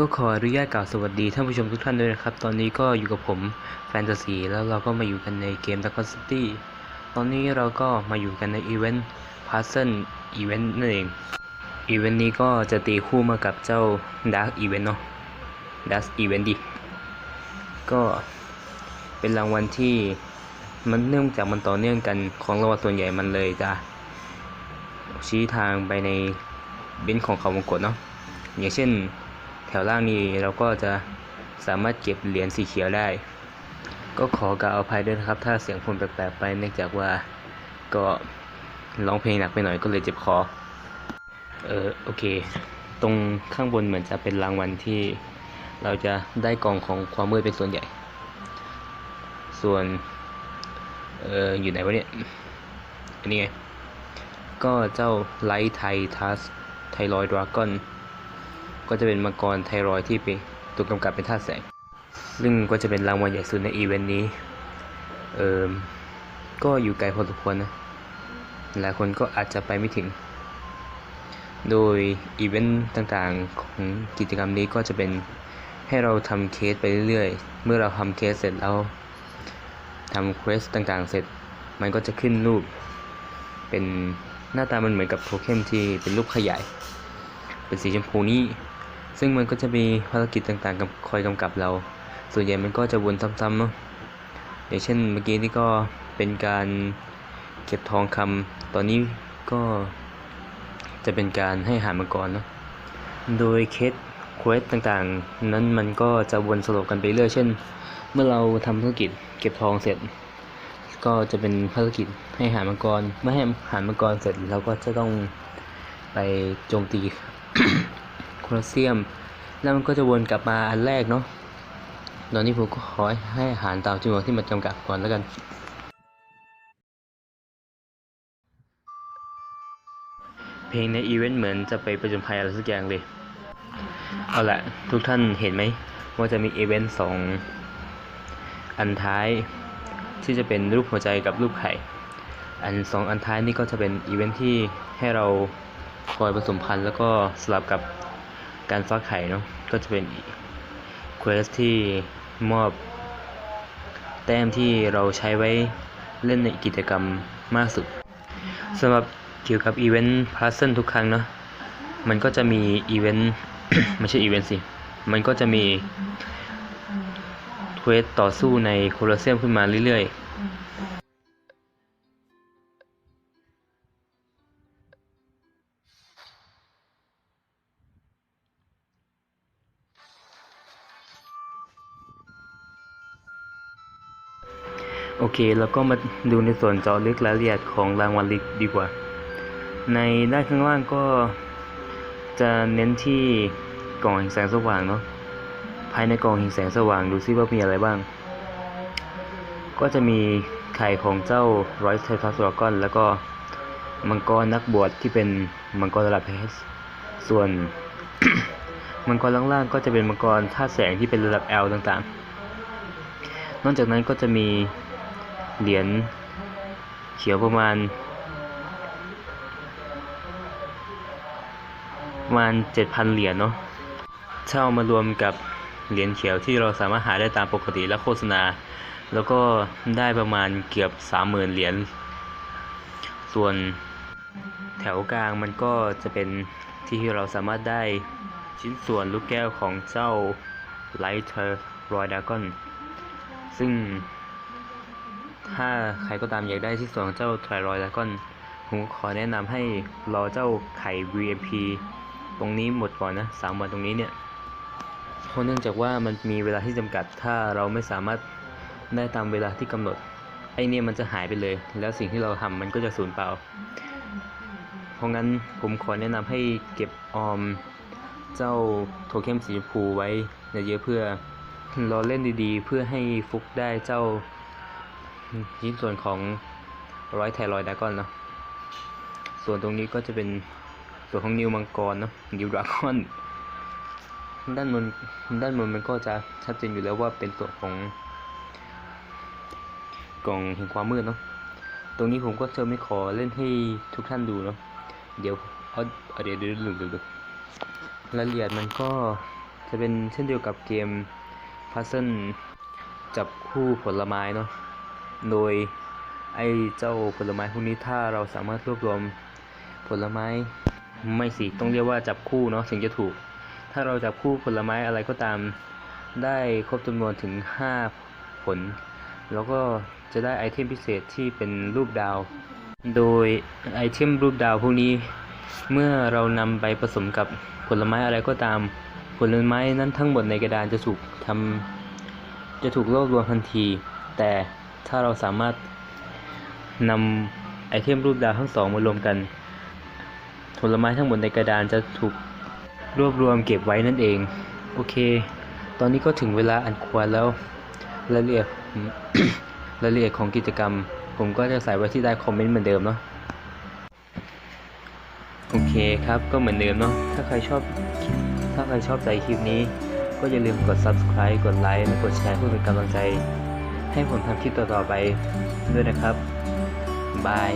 ก็ขออนุญาตกล่าวสวัสดีท่านผู้ชมทุกท่านด้วยนะครับ ตอนนี้ก็อยู่กับผมแฟนตาซีแล้วเราก็มาอยู่กันในเกม Dark City ตอนนี้เราก็มาอยู่กันในอีเวนต์ Puzzle Event นั่นเองอีเวนต์นี้ก็จะตีคู่มากับเจ้า Dark Event เนาะ Dark Event ดิก็เป็นรางวัลที่มันเนื่องจากมันต่อเนื่องกันของรางวัลส่วนใหญ่มันเลยจะชี้ทางไปในเบนของเขาวงกตเนาะอย่างเช่น แถวล่างนี้เราก็จะสามารถเก็บเหรียญสีเขียวได้ ก็ขอกราบอภัยด้วยนะครับ ถ้าเสียงผมแปลกๆไปเนื่องจากว่าก็ร้องเพลงหนักไปหน่อยก็เลยเจ็บคอ เออโอเค ตรงข้างบนเหมือนจะเป็นรางวัลที่เราจะได้กล่องของความมืดเป็นส่วนใหญ่ ส่วน เอออยู่ไหนวะเนี่ยอันนี้ไง ก็เจ้าไลท์ไททัสไทรอยดราก้อน ก็จะเป็นมังกรไทรอยที่เป็นตัวกำกับเป็นธาตุแสง ซึ่งก็จะเป็นรางวัลใหญ่สุดในอีเวนต์นี้ เอ่อก็อยู่ไกลพอสมควรนะ หลายคนก็อาจจะไปไม่ถึง โดยอีเวนต์ต่างๆของกิจกรรมนี้ก็จะเป็นให้เราทำเคสไปเรื่อยๆ เมื่อเราทำเคสเสร็จแล้วทำเควสต่างๆ เสร็จ มันก็จะขึ้นรูป เป็นหน้าตามันเหมือนกับโทเค็นที่เป็นรูปขยาย เป็นสีชมพูนี้ ซึ่งมันก็จะมีภารกิจต่างๆกับคอยกำกับเรา ส่วนใหญ่มันก็จะวนซ้ำๆเนาะอย่างเช่นเมื่อกี้นี่ก็เป็นการเก็บทองคำตอนนี้ก็จะเป็นการให้หามังกรเนาะโดยเคสเควสต่างๆ นั้นมันก็จะวนสลับกันไปเรื่อยเช่น เมื่อเราทำธุรกิจเก็บทองเสร็จ ก็จะเป็นภารกิจให้หามังกรเมื่อให้หามังกรเสร็จเราก็จะต้องไปโจมตี โคลอสเซียม แล้วมันก็จะวนกลับมาอันแรกเนาะตอนนี้ผมก็ขอให้อาหารตามจำนวนที่มันจำกัดก่อนแล้วกัน เพลงในอีเวนต์เหมือนจะไปประจนภัยอะไรสักอย่างเลย เอาละทุกท่านเห็นไหม ว่าจะมีอีเวนต์สองอันท้ายที่จะเป็นรูปหัวใจกับรูปไข่ อันสองอันท้ายนี่ก็จะเป็นอีเวนต์ที่ให้เราคอยผสมพันธุ์แล้วก็สลับกับ การฟักไข่เนาะก็จะเป็นเควสที่มอบ แต้มที่เราใช้ไว้เล่นในกิจกรรมมากสุดสำหรับเกี่ยวกับอีเวนต์พาร์เซนทุกครั้งเนาะมันก็จะมีอีเวนต์ไม่ใช่อีเวนต์สิ มันก็จะมีเควสต่อสู้ในโคลอเซียมขึ้นมาเรื่อยๆ โอเค แล้วก็มาดูในส่วนเจาะลึกรายละเอียดของรางวัลลิกดีกว่า ในด้านข้างล่างก็จะเน้นที่กล่องแห่งแสงสว่างเนาะ ภายในกล่องแห่งแสงสว่างดูซิว่ามีอะไรบ้าง ก็จะมีไข่ของเจ้าร้อยไททัสดรากอน แล้วก็มังกรนักบวชที่เป็นมังกรระดับเฮสส่วนมังกรล่างๆก็จะเป็นมังกรธาแสงที่เป็นระดับ L ต่างๆ นอกจากนั้นก็จะมี เหรียญเขียวประมาณประมาณเจ็ดพันเหรียญเนาะถ้าเอามารวมกับเหรียญเขียวที่เราสามารถหาได้ตามปกติและโฆษณา แล้วก็ได้ประมาณเกือบสามหมื่นเหรียญ ส่วนแถวกลางมันก็จะเป็นที่ที่เราสามารถได้ชิ้นส่วนลูกแก้วของเจ้าไลท์เทอร์รอยดากอนซึ่ง ถ้าใครก็ตามอยากได้ที่ส่วนของเจ้าไทรอยด์ดากอนผมขอแนะนำให้รอเจ้าไข่ VMP ตรงนี้หมดก่อนนะสามวันตรงนี้เนี่ยเพราะเนื่องจากว่ามันมีเวลาที่จำกัด ถ้าเราไม่สามารถได้ตามเวลาที่กำหนดไอเนี่ยมันจะหายไปเลย แล้วสิ่งที่เราทำมันก็จะสูญเปล่า เพราะงั้นผมขอแนะนำให้เก็บออมเจ้าโทเค็นสีชมพูไว้เยอะๆเพื่อรอเล่นดีๆ เพื่อให้ฟุกได้เจ้า ชิ้นส่วนของร้อยไทรอยดากอนเนาะส่วนตรงนี้ก็จะเป็นส่วนของนิวมังกรเนาะนิวดรากอนด้านบนด้านบนมันก็จะชัดเจนอยู่แล้วว่าเป็นตัวของกล่องแห่งความมืดเนาะตรงนี้ผมก็จะไม่ขอเล่นให้ทุกท่านดูเนาะเดี๋ยวเอาเอาเดี๋ยวเดี๋ยวดูดูดูรายละเอียดมันก็จะเป็นเช่นเดียวกับเกมพัซเซิลจับคู่ผลไม้เนาะ โดยไอ้เจ้าผลไม้พวกนี้ถ้าเราสามารถรวบรวมผลไม้ไม่สิต้องเรียกว่าจับคู่เนาะถึงจะถูก ถ้าเราจับคู่ผลไม้อะไรก็ตาม ได้ครบจำนวนถึง 5 ผล แล้วก็จะได้ไอเทมพิเศษที่เป็นรูปดาว โดยไอเทมรูปดาวพวกนี้ เมื่อเรานำไปผสมกับผลไม้อะไรก็ตาม ผลไม้นั้นทั้งหมดในกระดานจะถูกทำจะถูกรวบรวมทันที แต่ ถ้าเราสามารถนำไอเทมรูปดาวทั้งสองมารวมกัน ผลไม้ทั้งหมดในกระดานจะถูกรวบรวมเก็บไว้นั่นเอง โอเค ตอนนี้ก็ถึงเวลาอันควรแล้วรายละเอียดรายละเอียดของกิจกรรม ผมก็จะใส่ไว้ที่ใต้คอมเมนต์เหมือนเดิมเนาะโอเคครับก็เหมือนเดิมเนาะถ้าใครชอบถ้าใครชอบใจคลิปนี้ ก็อย่าลืมกด subscribe กดไลค์และกดแชร์เพื่อเป็นกำลังใจ ให้ผมทำคลิปต่อๆไปด้วยนะครับบาย